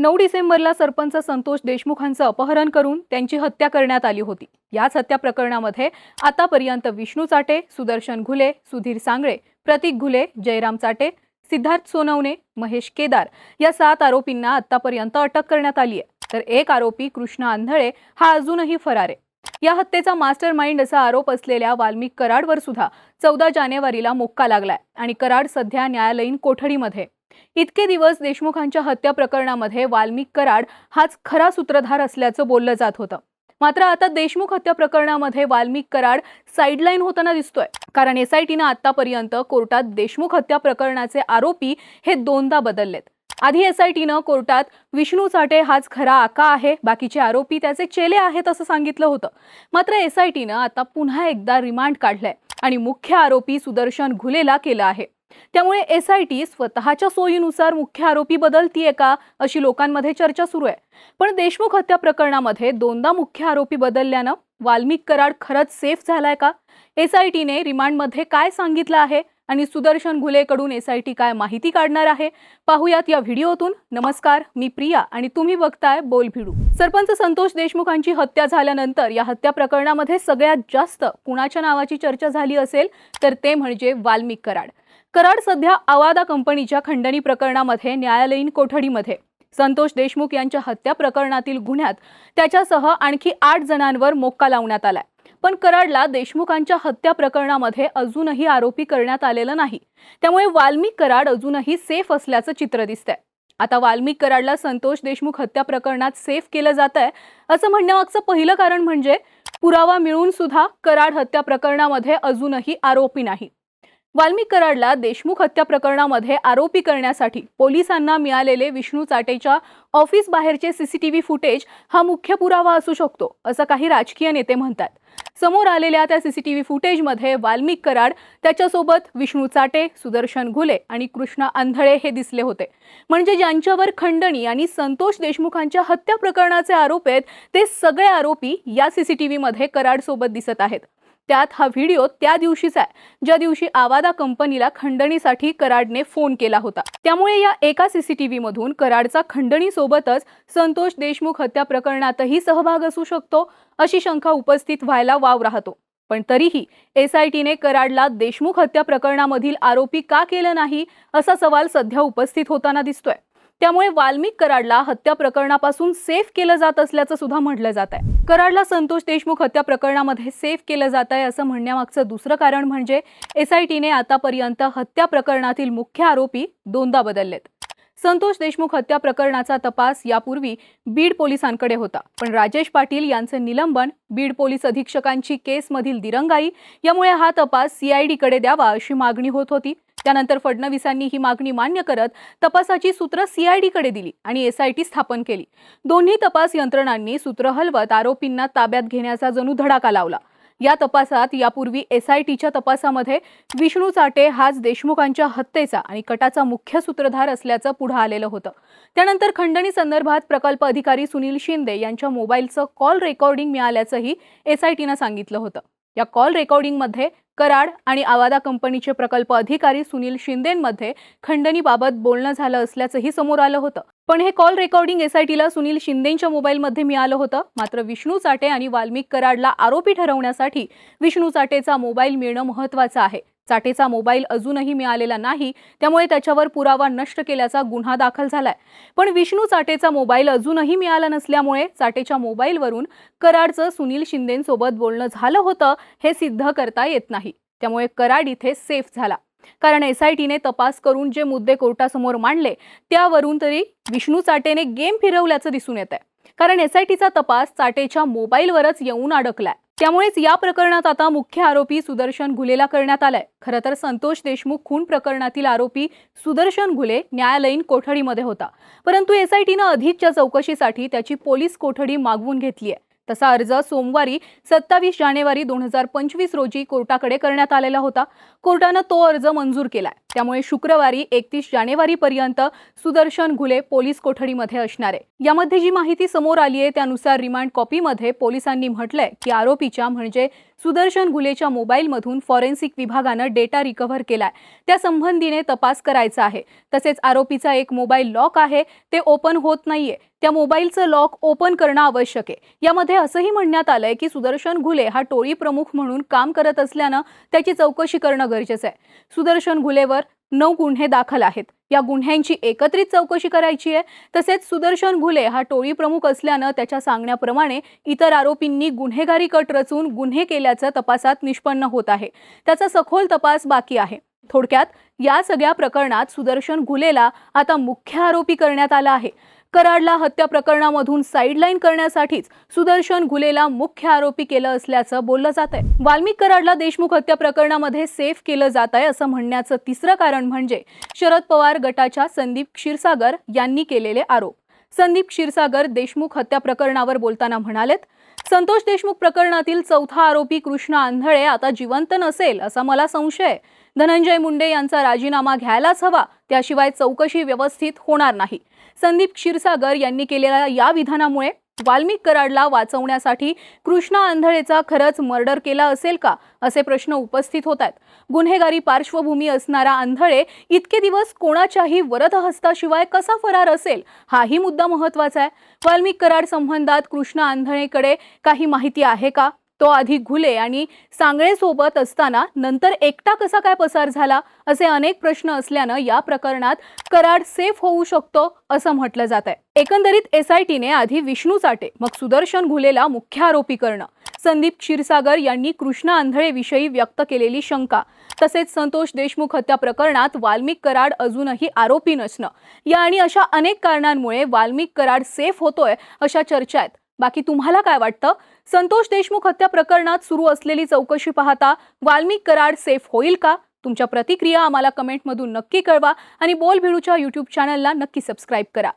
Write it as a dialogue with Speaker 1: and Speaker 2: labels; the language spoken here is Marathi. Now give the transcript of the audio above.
Speaker 1: नऊ डिसेंबरला सरपंच संतोष देशमुखांचं अपहरण करून त्यांची हत्या करण्यात आली होती. याच हत्या प्रकरणामध्ये आतापर्यंत विष्णू चाटे सुदर्शन घुले सुधीर सांगळे प्रतीक घुले जयराम चाटे सिद्धार्थ सोनवणे महेश केदार या सात आरोपींना आतापर्यंत अटक करण्यात आली आहे. तर एक आरोपी कृष्णा आंधळे हा अजूनही फरार आहे. या हत्येचा मास्टर माइंड असा आरोप असलेल्या वाल्मिक कराडवर सुद्धा चौदा जानेवारीला मोक्का लागलाय आणि कराड सध्या न्यायालयीन कोठडीमध्ये इतके दिवस देशमुखांच्या हत्या प्रकरणामध्ये वाल्मिक कराड हाच खरा सूत्रधार असल्याचं बोललं जात होतं. मात्र आता देशमुख हत्या प्रकरणामध्ये वाल्मिक कराड साईडलाईन होताना दिसतोय. कारण एसआयटीनं आतापर्यंत कोर्टात देशमुख हत्या प्रकरणाचे आरोपी हे दोनदा बदललेत. आधी एसआयटीनं कोर्टात विष्णू चाटे हाच खरा आका आहे बाकीचे आरोपी त्याचे चेले आहेत असं सांगितलं होतं. मात्र एसआयटीनं आता पुन्हा एकदा रिमांड काढलंय आणि मुख्य आरोपी सुदर्शन घुलेला केलं आहे. त्यामुळे एस आय टी स्वतःच्या सोयीनुसार मुख्य आरोपी बदलतीये का अशी लोकांमध्ये चर्चा सुरू आहे. पण देशमुख हत्या प्रकरणामध्ये दोनदा मुख्य आरोपी बदलल्यानं वाल्मिक कराड खरंच सेफ झालाय का? एस आय टीने रिमांडमध्ये काय सांगितलं आहे आणि सुदर्शन घुलेकडून एस आय टी काय माहिती काढणार आहे? पाहुयात या व्हिडिओतून. नमस्कार मी प्रिया आणि तुम्ही बघताय बोल भिडू. सरपंच संतोष देशमुखांची हत्या झाल्यानंतर या हत्या प्रकरणामध्ये सगळ्यात जास्त कुणाच्या नावाची चर्चा झाली असेल? तर ते म्हणजे वाल्मिक कराड. कराड सध्या अवादा कंपनीच्या खंडणी प्रकरणामध्ये न्यायालयीन कोठडीमध्ये. संतोष देशमुख यांच्या हत्या प्रकरणातील गुन्ह्यात त्याच्यासह आणखी आठ जणांवर मोक्का लावण्यात आलाय. पण कराडला देशमुखांच्या हत्या प्रकरणामध्ये अजूनही आरोपी करण्यात आलेलं नाही. त्यामुळे वाल्मिक कराड अजूनही सेफ असल्याचं चित्र दिसतंय. आता वाल्मिक कराडला संतोष देशमुख हत्या प्रकरणात सेफ केलं जात आहे असं म्हणण्यामागचं पहिलं कारण म्हणजे पुरावा मिळून सुद्धा कराड हत्या प्रकरणामध्ये अजूनही आरोपी नाही. वाल्मिक कराडला देशमुख हत्या प्रकरणामध्ये आरोपी करण्यासाठी पोलिसांना मिळालेले विष्णू चाटेच्या ऑफिस बाहेरचे सीसीटीव्ही फुटेज हा मुख्य पुरावा असू शकतो असं काही राजकीय नेते म्हणतात. समोर आलेल्या त्या सीसीटीव्ही फुटेजमध्ये वाल्मिक कराड त्याच्यासोबत विष्णू चाटे सुदर्शन घुले आणि कृष्णा आंधळे हे दिसले होते. म्हणजे ज्यांच्यावर खंडणी आणि संतोष देशमुखांच्या हत्या प्रकरणाचे आरोप आहेत ते सगळे आरोपी या सीसीटीव्हीमध्ये कराडसोबत दिसत आहेत. त्यात हा व्हिडिओ त्या दिवशीचा आहे. ज्या दिवशी आवादा कंपनीला खंडणीसाठी कराडने फोन केला होता. त्यामुळे या एका सीसीटीव्ही मधून कराडचा खंडणीसोबतच संतोष देशमुख हत्या प्रकरणातही सहभाग असू शकतो अशी शंका उपस्थित व्हायला वाव राहतो. पण तरीही एस आय टीने कराडला देशमुख हत्या प्रकरणामधील आरोपी का केलं नाही असा सवाल सध्या उपस्थित होताना दिसतोय. त्यामुळे वाल्मिक कराडला हत्या प्रकरणापासून सेफ केलं जात असल्याचं सुद्धा म्हटलं जात आहे. कराडला संतोष देशमुख हत्या प्रकरणामध्ये सेफ केलं जात आहे असं म्हणण्यामागचं दुसरं कारण म्हणजे एस आय टीने आतापर्यंत हत्या प्रकरणातील मुख्य आरोपी दोनदा बदललेत. संतोष देशमुख हत्या प्रकरणाचा तपास यापूर्वी बीड पोलिसांकडे होता. पण राजेश पाटील यांचे निलंबन बीड पोलीस अधीक्षकांची केसमधील दिरंगाई यामुळे हा तपास सीआयडीकडे द्यावा अशी मागणी होत होती. त्यानंतर फडणवीसांनी ही मागणी मान्य करत तपासाची सूत्र सीआयडीकडे दिली आणि एसआयटी स्थापन केली. दोन्ही तपास यंत्रणांनी सूत्र हलवत आरोपींना ताब्यात घेण्याचा जणू धडाका लावला. या तपासात यापूर्वी एसआयटीच्या तपासामध्ये विष्णू चाटे हाच देशमुखांच्या हत्येचा आणि कटाचा मुख्य सूत्रधार असल्याचं पुढे आलेलं होतं. त्यानंतर खंडणी संदर्भात प्रकल्प अधिकारी सुनील शिंदे यांच्या मोबाईलचं कॉल रेकॉर्डिंग मिळाल्याचंही एसआयटीनं सांगितलं होतं. या कॉल रेकॉर्डिंगमध्ये कराड आणि आवादा कंपनीचे प्रकल्प अधिकारी सुनील शिंदेंमध्ये खंडणीबाबत बोलणं झालं असल्याचंही समोर आलं होतं. पण हे कॉल रेकॉर्डिंग एसआयटीला सुनील शिंदेच्या मोबाईलमध्ये मिळालं होतं. मात्र विष्णू चाटे आणि वाल्मिक कराडला आरोपी ठरवण्यासाठी विष्णू चाटेचा मोबाईल मिळणं महत्वाचं आहे. चाटेचा मोबाईल अजूनही मिळालेला नाही त्यामुळे त्याच्यावर पुरावा नष्ट केल्याचा गुन्हा दाखल झालाय. पण विष्णू चाटेचा मोबाईल अजूनही मिळाला नसल्यामुळे चाटेच्या मोबाईलवरून कराडचं सुनील शिंदेंसोबत बोलणं झालं होतं हे सिद्ध करता येत नाही. त्यामुळे कराड इथे सेफ झाला. कारण एसआयटीने तपास करून जे मुद्दे कोर्टासमोर मांडले त्यावरून तरी विष्णू चाटेने गेम फिरवल्याचं दिसून येत आहे कारण एसआयटीचा तपास चाटेच्या मोबाईलवरच येऊन अडकलाय. त्यामुळेच या प्रकरणात आता मुख्य आरोपी सुदर्शन घुलेला करण्यात आलाय. खरं तर संतोष देशमुख खून प्रकरणातील आरोपी सुदर्शन घुले न्यायालयीन कोठडीमध्ये होता. परंतु एसआयटीनं अधिकच्या चौकशीसाठी त्याची पोलीस कोठडी मागवून घेतली आहे तसा अर्ज सोमवारी सत्तावीस जानेवारी दोन हजार पंचवीस रोजी कोर्टाकडे करण्यात आलेला होता. कोर्टानं तो अर्ज मंजूर केलाय. त्यामुळे शुक्रवारी एकतीस जानेवारीपर्यंत सुदर्शन घुले पोलीस कोठडीमध्ये असणार आहे. यामध्ये जी माहिती समोर आली आहे त्यानुसार रिमांड कॉपीमध्ये पोलिसांनी म्हटलंय की आरोपीच्या म्हणजे सुदर्शन घुलेच्या मोबाईलमधून फॉरेन्सिक विभागानं डेटा रिकव्हर केलाय. त्या संबंधीने तपास करायचा आहे. तसेच आरोपीचा एक मोबाईल लॉक आहे ते ओपन होत नाहीये. त्या मोबाईलचं लॉक ओपन करणं आवश्यक आहे. यामध्ये असंही म्हणण्यात आलंय की सुदर्शन घुले हा टोळी प्रमुख म्हणून काम करत असल्यानं त्याची चौकशी करणं गरजेचं आहे. सुदर्शन घुलेवर नऊ गुन्हे दाखल आहेत. या गुन्ह्यांची एकत्रित चौकशी करायची आहे. तसेच सुदर्शन घुले हा टोळी प्रमुख असल्यानं त्याच्या सांगण्याप्रमाणे इतर आरोपींनी गुन्हेगारी कट रचून गुन्हे केल्याचं तपासात निष्पन्न होत आहे. त्याचा सखोल तपास बाकी आहे. थोडक्यात या सगळ्या प्रकरणात सुदर्शन घुलेला आता मुख्य आरोपी करण्यात आला आहे. कराडला हत्या प्रकरणामधून साईडलाईन करण्यासाठीच सुदर्शन घुलेला मुख्य आरोपी केलं असल्याचं बोललं जात आहे वाल्मिक कराडला देशमुख हत्या प्रकरणामध्ये सेफ केलं जात आहे असं म्हणण्याचं तिसरं कारण म्हणजे शरद पवार गटाच्या संदीप क्षीरसागर यांनी केलेले आरोप. संदीप क्षीरसागर देशमुख हत्या प्रकरणावर बोलताना म्हणालेत संतोष देशमुख प्रकरणातील चौथा आरोपी कृष्ण आंधळे आता जिवंत नसेल असा मला संशय आहे. धनंजय मुंडे यांचा राजीनामा घ्यायलाच हवा त्याशिवाय चौकशी व्यवस्थित होणार नाही. संदीप क्षीरसागर यांनी केलेल्या या विधानामुळे वाल्मिक कराडला वाचवण्यासाठी कृष्णा आंधळेचा खरंच मर्डर केला असेल का असे प्रश्न उपस्थित होत आहेत. गुन्हेगारी पार्श्वभूमी असणारा आंधळे इतके दिवस कोणाच्याही वरदहस्ताशिवाय कसा फरार असेल हाही मुद्दा महत्त्वाचा आहे. वाल्मिक कराड संबंधात कृष्णा आंधळेकडे काही माहिती आहे का? तो आधी घुले आणि सांगळे सोबत असताना नंतर एकटा कसा काय पसार झाला असे अनेक प्रश्न असल्यानं या प्रकरणात कराड सेफ होऊ शकतो असं म्हटलं जात आहे. एकंदरीत एस आय टीने आधी विष्णू चाटे मग सुदर्शन घुलेला मुख्य आरोपी करणं संदीप क्षीरसागर यांनी कृष्णा आंधळेविषयी व्यक्त केलेली शंका तसेच संतोष देशमुख हत्या प्रकरणात वाल्मिक कराड अजूनही आरोपी नसणं या आणि अशा अनेक कारणांमुळे वाल्मिक कराड सेफ होतोय अशा चर्चा आहेत. बाकी तुम्हाला काय वाटतं? संतोष देशमुख हत्या प्रकरणात सुरू असलेली चौकशी पाहता वाल्मिक कराड सेफ होईल का? तुमच्या प्रतिक्रिया आम्हाला कमेंटमधून नक्की कळवा आणि बोल भिडूच्या यूट्यूब चॅनलला नक्की सबस्क्राईब करा.